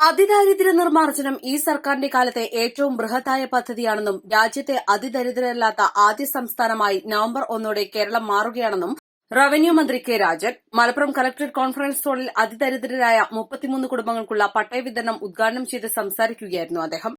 അതിദാരിദ്ര്യ നിർമ്മാർജനം ഈ സർക്കാരിന്റെ കാലത്തെ ഏറ്റവും ബൃഹത്തായ പദ്ധതിയാണെന്നും രാജ്യത്തെ അതിദരിദ്രരല്ലാത്ത ആദ്യ സംസ്ഥാനമായി നവംബർ ഒന്നോടെ കേരളം മാറുകയാണെന്നും റവന്യൂ മന്ത്രി K Rajan Malappuram collectorate conference ഹാളിൽ അതിദരിദ്രരായ മുപ്പത്തിമൂന്ന് കുടുംബങ്ങൾക്കുള്ള പട്ടയ വിതരണം ഉദ്ഘാടനം ചെയ്ത് സംസാരിക്കുകയായിരുന്നു അദ്ദേഹം.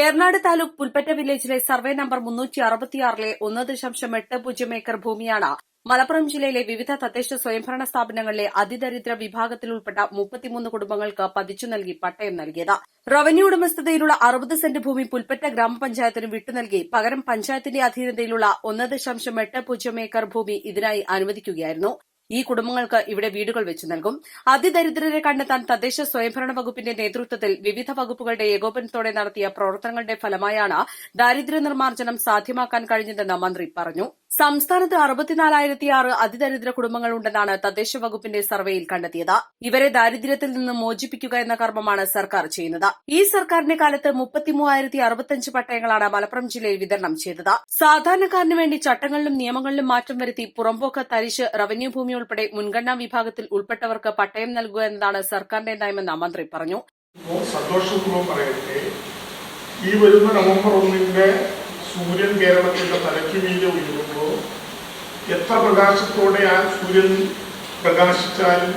ഏർനാട് താലൂക്ക് പുൽപ്പറ്റ വില്ലേജിലെ സർവേ നമ്പർ മുന്നൂറ്റി അറുപത്തിയാറിലെ ഒന്ന് ദശാംശം എട്ട് പൂജ്യം ഏക്കർ ഭൂമിയാണ് മലപ്പുറം ജില്ലയിലെ വിവിധ തദ്ദേശ സ്വയംഭരണ സ്ഥാപനങ്ങളിലെ അതിദരിദ്ര വിഭാഗത്തിൽ ഉൾപ്പെട്ട മുപ്പത്തിമൂന്ന് കുടുംബങ്ങൾക്ക് പതിച്ചു നൽകി പട്ടയം നൽകിയത്. റവന്യൂ ഉടമസ്ഥതയിലുള്ള അറുപത് സെന്റ് ഭൂമി പുൽപ്പറ്റ ഗ്രാമപഞ്ചായത്തിന് വിട്ടു നൽകി പകരം പഞ്ചായത്തിന്റെ അധീനതയിലുള്ള ഒന്ന് ദശാംശം എട്ട് പൂജ്യം ഏക്കർ ഭൂമി ഇതിനായി അനുവദിക്കുകയായിരുന്നു. ഈ കുടുംബങ്ങൾക്ക് ഇവിടെ വീടുകൾ വെച്ചു നൽകും. അതിദരിദ്രരെ കണ്ടെത്താൻ തദ്ദേശ സ്വയംഭരണ വകുപ്പിന്റെ നേതൃത്വത്തിൽ വിവിധ വകുപ്പുകളുടെ ഏകോപനത്തോടെ നടത്തിയ പ്രവർത്തനങ്ങളുടെ ഫലമായാണ് ദാരിദ്ര്യ നിർമ്മാർജനം സാധ്യമാക്കാൻ കഴിഞ്ഞതെന്ന് മന്ത്രി പറഞ്ഞു. സംസ്ഥാനത്ത് അറുപത്തിനാലായിരത്തി ആറ് അതിദരിദ്ര കുടുംബങ്ങളുണ്ടെന്നാണ് തദ്ദേശ വകുപ്പിന്റെ സർവേയിൽ കണ്ടെത്തിയത്. ഇവരെ ദാരിദ്ര്യത്തിൽ നിന്ന് മോചിപ്പിക്കുക എന്ന കർമ്മമാണ് സർക്കാർ ചെയ്യുന്നത്. ഈ സർക്കാരിന്റെ കാലത്ത് മുപ്പത്തിമൂവായിരത്തി അറുപത്തിയഞ്ച് പട്ടയങ്ങളാണ് മലപ്പുറം ജില്ലയിൽ വിതരണം ചെയ്തത്. സാധാരണക്കാരന് വേണ്ടി ചട്ടങ്ങളിലും നിയമങ്ങളിലും മാറ്റം വരുത്തി പുറമ്പോക്ക് തരിശ് റവന്യൂ ഭൂമി ഉൾപ്പെടെ മുൻഗണനാ വിഭാഗത്തിൽ ഉൾപ്പെട്ടവർക്ക് പട്ടയം നൽകുക എന്നതാണ് സർക്കാരിന്റെ നയമെന്ന് മന്ത്രി പറഞ്ഞു. സന്തോഷപൂർവം പറയട്ടെ. ഈ വരുന്ന നവംബർ ഒന്നിന്റെ സൂര്യൻ കേരളത്തിന്റെ തലയ്ക്ക് മീതെ ഉയരുമ്പോൾ എത്ര പ്രകാശത്തോടെ ആ സൂര്യൻ പ്രകാശിച്ചാലും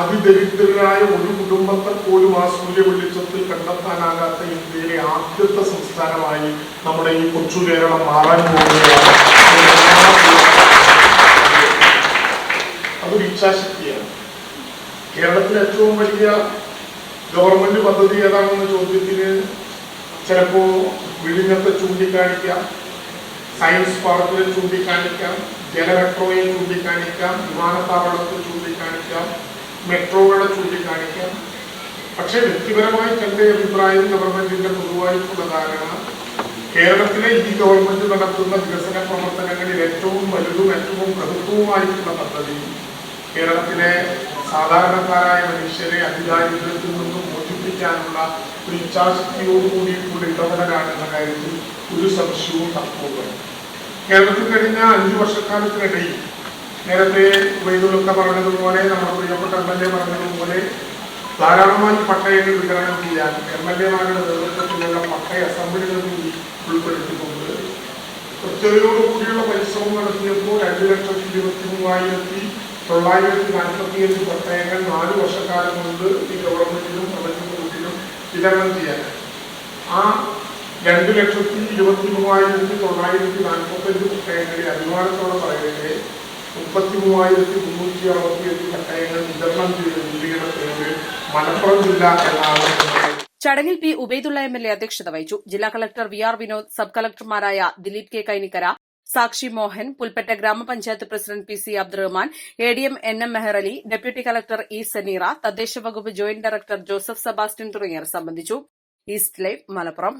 അതിദരിദ്രരായ ഒരു കുടുംബത്തെ പോലും ആ സൂര്യ വെളിച്ചത്തിൽ കണ്ടെത്താനാകാത്ത ഇന്ത്യയിലെ ആദ്യത്തെ സംസ്ഥാനമായി നമ്മുടെ ഈ കൊച്ചു കേരളം മാറാൻ പോകുകയാണ് അതൊരു ഇച്ഛാശക്തിയാണ്. കേരളത്തിലെ ഏറ്റവും വലിയ ഗവൺമെന്റ് പദ്ധതി ഏതാണെന്ന ചോദ്യത്തിന് ചിലപ്പോ വിഴിഞ്ഞത്തെ ചൂണ്ടിക്കാണിക്കാം. സയൻസ് പാർക്കിൽ ചൂണ്ടിക്കാണിക്കാം. ജലമെട്രോയിൽ ചൂണ്ടിക്കാണിക്കാം. വിമാനത്താവളത്തെ ചൂണ്ടിക്കാണിക്കാം. മെട്രോകളെ ചൂണ്ടിക്കാണിക്കാം. പക്ഷേ വ്യക്തിപരമായി എന്റെ അഭിപ്രായം ഗവൺമെന്റിന്റെ പൊതുവായിട്ടുള്ള ധാരണ കേരളത്തിലെ ഈ ഗവൺമെന്റ് നടത്തുന്ന വികസന പ്രവർത്തനങ്ങളിൽ ഏറ്റവും വലുതും ഏറ്റവും പ്രഭുത്വവുമായിട്ടുള്ള പദ്ധതി കേരളത്തിലെ സാധാരണക്കാരായ മനുഷ്യരെ അധികാരികളിൽ നിന്നും മോചിപ്പിക്കാനുള്ള ഒരു ഇച്ഛാശക്തിയോട് കൂടിയിട്ടുള്ള ഇടപെടലാണ് എന്ന കാര്യത്തിൽ ഒരു സംശയവും തർക്കവും കേരളത്തിൽ കഴിഞ്ഞ അഞ്ചു വർഷക്കാലത്തിനിടയിൽ നേരത്തെ വൈദ്യുതൊക്കെ പറഞ്ഞതുപോലെ നമ്മുടെ പ്രിയപ്പെട്ട എം എൽ എ പറഞ്ഞതുപോലെ ധാരാളമായി പട്ടയങ്ങൾ വിതരണം ചെയ്യാൻ എം എൽ എമാരുടെ നേതൃത്വത്തിലുള്ള പട്ടയ അസംബ്ലികൾ കൂടി ഉൾപ്പെടുത്തിക്കൊണ്ട് കൃത്യതയോട് കൂടിയുള്ള പരിശ്രമം നടത്തിയപ്പോൾ രണ്ട് ലക്ഷത്തി ഇരുപത്തി മൂവായിരത്തി തൊള്ളായിരത്തി നാൽപ്പത്തിയഞ്ച് പട്ടയങ്ങൾ നാല് വർഷക്കാലം കൊണ്ട് ഈ വിതരണം ചെയ്യാൻ ആ രണ്ട് ലക്ഷത്തി ഇരുപത്തി മൂവായിരത്തി തൊള്ളായിരത്തി നാൽപ്പത്തഞ്ച് പട്ടയങ്ങളെ അഭിമാനത്തോടെ പറയട്ടെ മുപ്പത്തി മൂവായിരത്തി മുന്നൂറ്റി അറുപത്തി എട്ട് പട്ടയങ്ങൾ വിതരണം ചെയ്ത പേര് മലപ്പുറം ജില്ല എന്നാണ് ചടങ്ങിൽ P Ubaidulla M L A അധ്യക്ഷത വഹിച്ചു. ജില്ലാ collector V R Vinod sub കളക്ടർമാരായ Dileep K Kainikkara Sakshi Mohan Pulpatta grama panchayat president P C Abdurahman A D M N M Meharali deputy collector E Saneera തദ്ദേശ വകുപ്പ് joint director Joseph Sebastian തുടങ്ങിയവർ സംബന്ധിച്ചു. East live Malappuram.